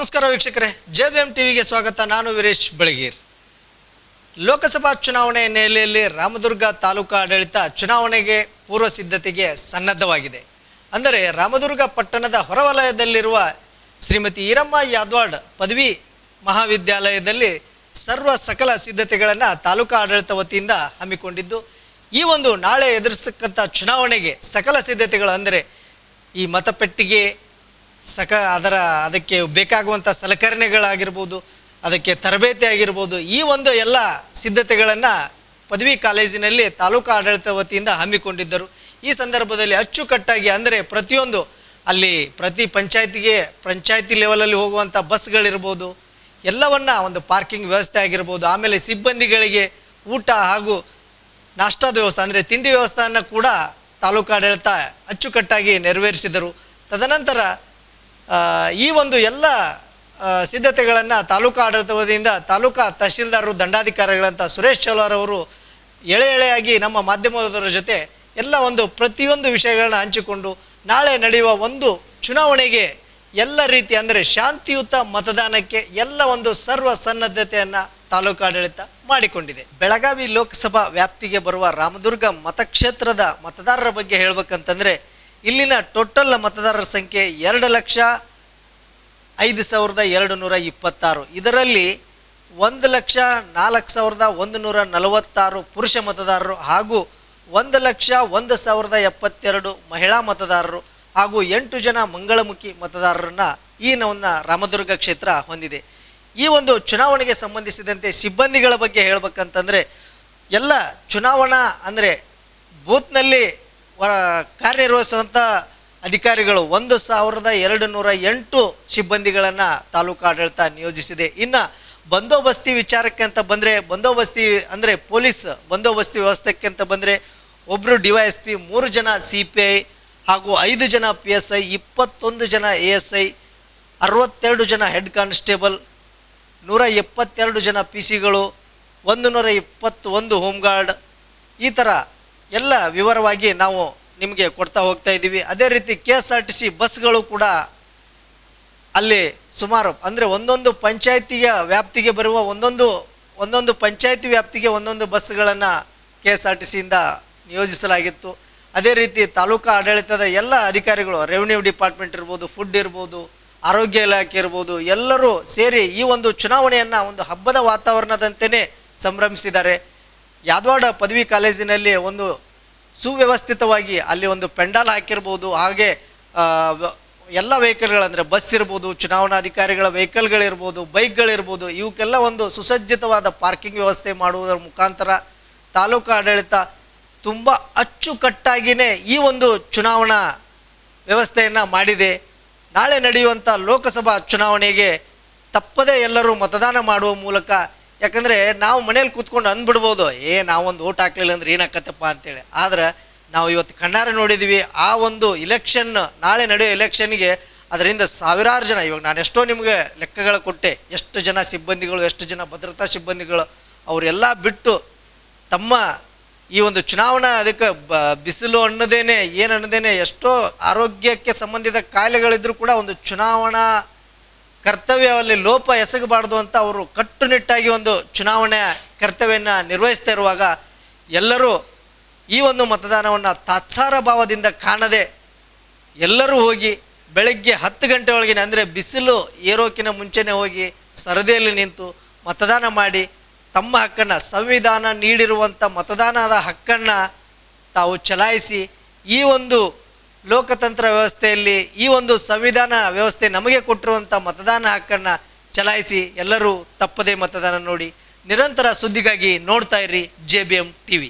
ನಮಸ್ಕಾರ ವೀಕ್ಷಕರೇ J B M ಟಿವಿಗೆ ಸ್ವಾಗತ. ನಾನು ವೀರೇಶ್ ಬೆಳಗೀರ್. ಲೋಕಸಭಾ ಚುನಾವಣೆ ಹಿನ್ನೆಲೆಯಲ್ಲಿ ರಾಮದುರ್ಗ ತಾಲೂಕು ಆಡಳಿತ ಚುನಾವಣೆಗೆ ಪೂರ್ವ ಸಿದ್ಧತೆಗೆ ಸನ್ನದ್ಧವಾಗಿದೆ. ಅಂದರೆ ರಾಮದುರ್ಗ ಪಟ್ಟಣದ ಹೊರವಲಯದಲ್ಲಿರುವ ಶ್ರೀಮತಿ ಈರಮ್ಮ ಯಾದ್ವಾಡ್ ಪದವಿ ಮಹಾವಿದ್ಯಾಲಯದಲ್ಲಿ ಸರ್ವ ಸಕಲ ಸಿದ್ಧತೆಗಳನ್ನು ತಾಲೂಕು ಆಡಳಿತ ವತಿಯಿಂದ ಹಮ್ಮಿಕೊಂಡಿದ್ದು, ಈ ಒಂದು ನಾಳೆ ಎದುರಿಸತಕ್ಕಂಥ ಚುನಾವಣೆಗೆ ಸಕಲ ಸಿದ್ಧತೆಗಳು ಅಂದರೆ ಈ ಮತಪೆಟ್ಟಿಗೆ ಸಕ ಅದರ ಅದಕ್ಕೆ ಬೇಕಾಗುವಂಥ ಸಲಕರಣೆಗಳಾಗಿರ್ಬೋದು, ಅದಕ್ಕೆ ತರಬೇತಿ ಆಗಿರ್ಬೋದು ಈ ಒಂದು ಎಲ್ಲ ಸಿದ್ಧತೆಗಳನ್ನು ಪದವಿ ಕಾಲೇಜಿನಲ್ಲಿ ತಾಲೂಕು ಆಡಳಿತ ವತಿಯಿಂದ ಹಮ್ಮಿಕೊಂಡಿದ್ದರು. ಈ ಸಂದರ್ಭದಲ್ಲಿ ಅಚ್ಚುಕಟ್ಟಾಗಿ ಅಂದರೆ ಪ್ರತಿಯೊಂದು ಅಲ್ಲಿ ಪ್ರತಿ ಪಂಚಾಯತಿಗೆ, ಪಂಚಾಯತಿ ಲೆವೆಲಲ್ಲಿ ಹೋಗುವಂಥ ಬಸ್ಗಳಿರ್ಬೋದು, ಎಲ್ಲವನ್ನ ಒಂದು ಪಾರ್ಕಿಂಗ್ ವ್ಯವಸ್ಥೆ ಆಗಿರ್ಬೋದು, ಆಮೇಲೆ ಸಿಬ್ಬಂದಿಗಳಿಗೆ ಊಟ ಹಾಗೂ ನಾಷ್ಟಾದ ವ್ಯವಸ್ಥೆ ಅಂದರೆ ತಿಂಡಿ ವ್ಯವಸ್ಥೆಯನ್ನು ಕೂಡ ತಾಲೂಕು ಆಡಳಿತ ಅಚ್ಚುಕಟ್ಟಾಗಿ ನೆರವೇರಿಸಿದರು. ತದನಂತರ ಈ ಒಂದು ಎಲ್ಲ ಸಿದ್ಧತೆಗಳನ್ನು ತಾಲೂಕಾ ಆಡಳಿತ ವತಿಯಿಂದ ತಾಲೂಕಾ ತಹಶೀಲ್ದಾರರು, ದಂಡಾಧಿಕಾರಿಗಳಂತ ಸುರೇಶ್ ಚೌಲಾರ್ ಅವರು ಎಳೆ ಎಳೆಯಾಗಿ ನಮ್ಮ ಮಾಧ್ಯಮದವರ ಜೊತೆ ಎಲ್ಲ ಒಂದು ಪ್ರತಿಯೊಂದು ವಿಷಯಗಳನ್ನ ಹಂಚಿಕೊಂಡು ನಾಳೆ ನಡೆಯುವ ಒಂದು ಚುನಾವಣೆಗೆ ಎಲ್ಲ ರೀತಿ ಅಂದರೆ ಶಾಂತಿಯುತ ಮತದಾನಕ್ಕೆ ಎಲ್ಲ ಒಂದು ಸರ್ವ ಸನ್ನದ್ಧತೆಯನ್ನು ತಾಲೂಕು ಆಡಳಿತ ಮಾಡಿಕೊಂಡಿದೆ. ಬೆಳಗಾವಿ ಲೋಕಸಭಾ ವ್ಯಾಪ್ತಿಗೆ ಬರುವ ರಾಮದುರ್ಗ ಮತಕ್ಷೇತ್ರದ ಮತದಾರರ ಬಗ್ಗೆ ಹೇಳ್ಬೇಕಂತಂದ್ರೆ ಇಲ್ಲಿನ ಟೋಟಲ್ ಮತದಾರರ ಸಂಖ್ಯೆ ಎರಡು ಲಕ್ಷ ಐದು ಸಾವಿರದ ಎರಡು ನೂರ ಇಪ್ಪತ್ತಾರು. ಇದರಲ್ಲಿ ಒಂದು ಲಕ್ಷ ನಾಲ್ಕು ಸಾವಿರದ ಒಂದು ನೂರ ನಲವತ್ತಾರು ಪುರುಷ ಮತದಾರರು ಹಾಗೂ ಒಂದು ಲಕ್ಷ ಒಂದು ಸಾವಿರದ ಎಪ್ಪತ್ತೆರಡು ಮಹಿಳಾ ಮತದಾರರು ಹಾಗೂ ಎಂಟು ಜನ ಮಂಗಳಮುಖಿ ಮತದಾರರನ್ನ ಈ ನವನ್ನ ರಾಮದುರ್ಗ ಕ್ಷೇತ್ರ ಹೊಂದಿದೆ. ಈ ಒಂದು ಚುನಾವಣೆಗೆ ಸಂಬಂಧಿಸಿದಂತೆ ಸಿಬ್ಬಂದಿಗಳ ಬಗ್ಗೆ ಹೇಳ್ಬೇಕಂತಂದರೆ ಎಲ್ಲ ಚುನಾವಣಾ ಅಂದರೆ ಬೂತ್ನಲ್ಲಿ ಕಾರ್ಯನಿರ್ವಹಿಸುವಂಥ ಅಧಿಕಾರಿಗಳು ಒಂದು ಸಾವಿರದ ಎರಡು ನೂರ ಎಂಟು ಸಿಬ್ಬಂದಿಗಳನ್ನು ತಾಲೂಕು ಆಡಳಿತ ನಿಯೋಜಿಸಿದೆ. ಇನ್ನು ಬಂದೋಬಸ್ತಿ ವಿಚಾರಕ್ಕೆ ಅಂತ ಬಂದರೆ, ಬಂದೋಬಸ್ತಿ ಅಂದರೆ ಪೊಲೀಸ್ ಬಂದೋಬಸ್ತಿ ವ್ಯವಸ್ಥೆಗೆ ಅಂತ ಬಂದರೆ ಒಬ್ಬರು ಡಿ ವೈ ಎಸ್ ಪಿ, ಮೂರು ಜನ ಸಿ ಪಿ ಐ ಹಾಗೂ ಐದು ಜನ ಪಿ ಎಸ್ ಐ, ಇಪ್ಪತ್ತೊಂದು ಜನ ಎ ಎಸ್ ಐ, ಅರವತ್ತೆರಡು ಜನ ಹೆಡ್ ಕಾನ್ಸ್ಟೇಬಲ್, ನೂರ ಎಪ್ಪತ್ತೆರಡು ಜನ ಪಿ ಸಿಗಳು ಒಂದು ನೂರ ಇಪ್ಪತ್ತೊಂದು ಹೋಮ್ ಗಾರ್ಡ್ ಈ ಥರ ಎಲ್ಲ ವಿವರವಾಗಿ ನಾವು ನಿಮಗೆ ಕೊಡ್ತಾ ಹೋಗ್ತಾ ಇದ್ದೀವಿ. ಅದೇ ರೀತಿ K S R T C ಬಸ್ಗಳು ಕೂಡ ಅಲ್ಲಿ ಸುಮಾರು, ಅಂದರೆ ಒಂದೊಂದು ಪಂಚಾಯತಿಯ ವ್ಯಾಪ್ತಿಗೆ ಬರುವ ಒಂದೊಂದು ಒಂದೊಂದು ಪಂಚಾಯತಿ ವ್ಯಾಪ್ತಿಗೆ ಒಂದೊಂದು ಬಸ್ಗಳನ್ನು ಕೆ ಎಸ್ ಆರ್ ಟಿ ಸಿಯಿಂದ ನಿಯೋಜಿಸಲಾಗಿತ್ತು. ಅದೇ ರೀತಿ ತಾಲೂಕಾ ಆಡಳಿತದ ಎಲ್ಲ ಅಧಿಕಾರಿಗಳು ರೆವಿನ್ಯೂ ಡಿಪಾರ್ಟ್ಮೆಂಟ್ ಇರ್ಬೋದು ಫುಡ್ ಇರ್ಬೋದು, ಆರೋಗ್ಯ ಇಲಾಖೆ ಇರ್ಬೋದು, ಎಲ್ಲರೂ ಸೇರಿ ಈ ಒಂದು ಚುನಾವಣೆಯನ್ನು ಒಂದು ಹಬ್ಬದ ವಾತಾವರಣದಂತೆಯೇ ಸಂಭ್ರಮಿಸಿದ್ದಾರೆ. ಯಾದವಾಡ ಪದವಿ ಕಾಲೇಜಿನಲ್ಲಿ ಒಂದು ಸುವ್ಯವಸ್ಥಿತವಾಗಿ ಅಲ್ಲಿ ಒಂದು ಪೆಂಡಾಲ್ ಹಾಕಿರ್ಬೋದು, ಹಾಗೆ ಎಲ್ಲ ವೆಹಿಕಲ್ಗಳಂದರೆ ಬಸ್ ಇರ್ಬೋದು ಚುನಾವಣಾಧಿಕಾರಿಗಳ ವೆಹಿಕಲ್ಗಳಿರ್ಬೋದು, ಬೈಕ್ಗಳಿರ್ಬೋದು ಇವಕ್ಕೆಲ್ಲ ಒಂದು ಸುಸಜ್ಜಿತವಾದ ಪಾರ್ಕಿಂಗ್ ವ್ಯವಸ್ಥೆ ಮಾಡುವುದರ ಮುಖಾಂತರ ತಾಲೂಕು ಆಡಳಿತ ತುಂಬ ಅಚ್ಚುಕಟ್ಟಾಗಿಯೇ ಈ ಒಂದು ಚುನಾವಣಾ ವ್ಯವಸ್ಥೆಯನ್ನು ಮಾಡಿದೆ. ನಾಳೆ ನಡೆಯುವಂಥ ಲೋಕಸಭಾ ಚುನಾವಣೆಗೆ ತಪ್ಪದೇ ಎಲ್ಲರೂ ಮತದಾನ ಮಾಡುವ ಮೂಲಕ ಯಾಕಂದರೆ ನಾವು ಮನೇಲಿ ಕೂತ್ಕೊಂಡು ಅಂದ್ಬಿಡ್ಬೋದು, ಏ, ನಾವೊಂದು ಓಟ್ ಹಾಕ್ಲಿಲ್ಲ ಅಂದ್ರೆ ಏನಾಕತ್ತಪ್ಪ ಅಂತೇಳಿ. ಆದ್ರೆ ನಾವು ಇವತ್ತು ಕಣ್ಣಾರೆ ನೋಡಿದ್ದೀವಿ ಆ ಒಂದು ಇಲೆಕ್ಷನ್ ನಾಳೆ ನಡೆಯೋ ಇಲೆಕ್ಷನ್ಗೆ ಅದರಿಂದ ಸಾವಿರಾರು ಜನ, ಇವಾಗ ನಾನು ಎಷ್ಟೋ ನಿಮಗೆ ಲೆಕ್ಕಗಳು ಕೊಟ್ಟೆ, ಎಷ್ಟು ಜನ ಸಿಬ್ಬಂದಿಗಳು, ಎಷ್ಟು ಜನ ಭದ್ರತಾ ಸಿಬ್ಬಂದಿಗಳು, ಅವರೆಲ್ಲ ಬಿಟ್ಟು ತಮ್ಮ ಈ ಒಂದು ಚುನಾವಣಾ ಅದಕ್ಕೆ ಬ, ಬಿಸಿಲು ಅನ್ನೋದೇನೆ, ಏನು ಅನ್ನೋದೇನೆ, ಎಷ್ಟೋ ಆರೋಗ್ಯಕ್ಕೆ ಸಂಬಂಧಿತ ಕಾಯಿಲೆಗಳಿದ್ರೂ ಕೂಡ ಒಂದು ಚುನಾವಣಾ ಕರ್ತವ್ಯದಲ್ಲಿ ಲೋಪ ಎಸಗಬಾರ್ದು ಅಂತ ಅವರು ಕಟ್ಟುನಿಟ್ಟಾಗಿ ಒಂದು ಚುನಾವಣೆ ಕರ್ತವ್ಯನ ನಿರ್ವಹಿಸ್ತಾ ಇರುವಾಗ ಎಲ್ಲರೂ ಈ ಒಂದು ಮತದಾನವನ್ನು ತಾತ್ಸಾರ ಭಾವದಿಂದ ಕಾಣದೆ ಎಲ್ಲರೂ ಹೋಗಿ ಬೆಳಗ್ಗೆ ಹತ್ತು ಗಂಟೆ ಒಳಗಿನ ಅಂದರೆ ಬಿಸಿಲು ಏರೋಕಿನ ಮುಂಚೆನೇ ಹೋಗಿ ಸರದಿಯಲ್ಲಿ ನಿಂತು ಮತದಾನ ಮಾಡಿ ತಮ್ಮ ಹಕ್ಕನ್ನು ಸಂವಿಧಾನ ನೀಡಿರುವಂಥ ಮತದಾನದ ಹಕ್ಕನ್ನು ತಾವು ಚಲಾಯಿಸಿ ಈ ಒಂದು ಲೋಕತಂತ್ರ ವ್ಯವಸ್ಥೆಯಲ್ಲಿ ಈ ಒಂದು ಸಂವಿಧಾನ ವ್ಯವಸ್ಥೆ ನಮಗೆ ಕೊಟ್ಟಿರುವಂಥ ಮತದಾನ ಹಕ್ಕನ್ನು ಚಲಾಯಿಸಿ ಎಲ್ಲರೂ ತಪ್ಪದೇ ಮತದಾನ ನೋಡಿ ನಿರಂತರ ಸುದ್ದಿಗಾಗಿ ನೋಡ್ತಾ ಇರ್ರಿ J B M T V